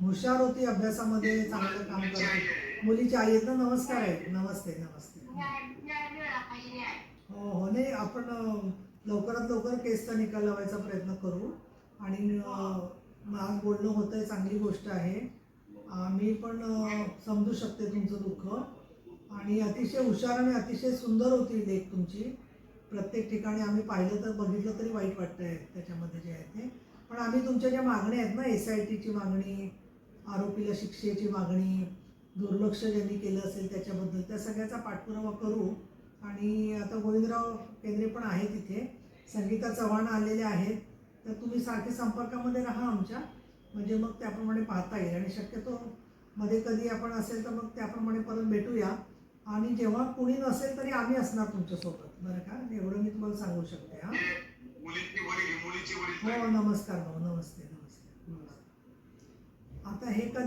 हुशार होती अभ्यासामध्ये चांगलं काम मुलीची आई करते आहे. मुलीची आई आहेत ना नमस्कार आहे नमस्ते नमस्ते. हो हो नाही आपण लवकरात लवकर केसचा निकाल लावायचा प्रयत्न करू. आणि आज बोलणं होतं आहे चांगली गोष्ट आहे. मी पण समजू शकते तुमचं दुःख. आणि अतिशय हुशार आणि अतिशय सुंदर होती लेख तुमची. प्रत्येक ठिकाणी आम्ही पाहिलं तर बघितलं तरी वाईट वाटतंय त्याच्यामध्ये जे आहे ते. पण आम्ही तुमच्या ज्या मागण्या आहेत ना एस आय टीची मागणी आरोपीला शिक्षेची मागणी दुर्लक्ष ज्यांनी केलं असेल त्याच्याबद्दल त्या सगळ्याचा पाठपुरावा करू. आणि आता गोविंदराव केंद्रे पण आहेत तिथे संगीता चव्हाण आलेले आहेत. तर तुम्ही सारखे संपर्कामध्ये राहा आमच्या. म्हणजे मग त्याप्रमाणे पाहता येईल. आणि शक्यतो मध्ये कधी आपण असेल तर मग त्याप्रमाणे परत भेटूया. आणि जेव्हा कुणी नसेल तरी आम्ही असणार तुमच्यासोबत. बरं का? एवढं मी तुम्हाला सांगू शकते हां. हे नमस्कार भाऊ आता हे कधी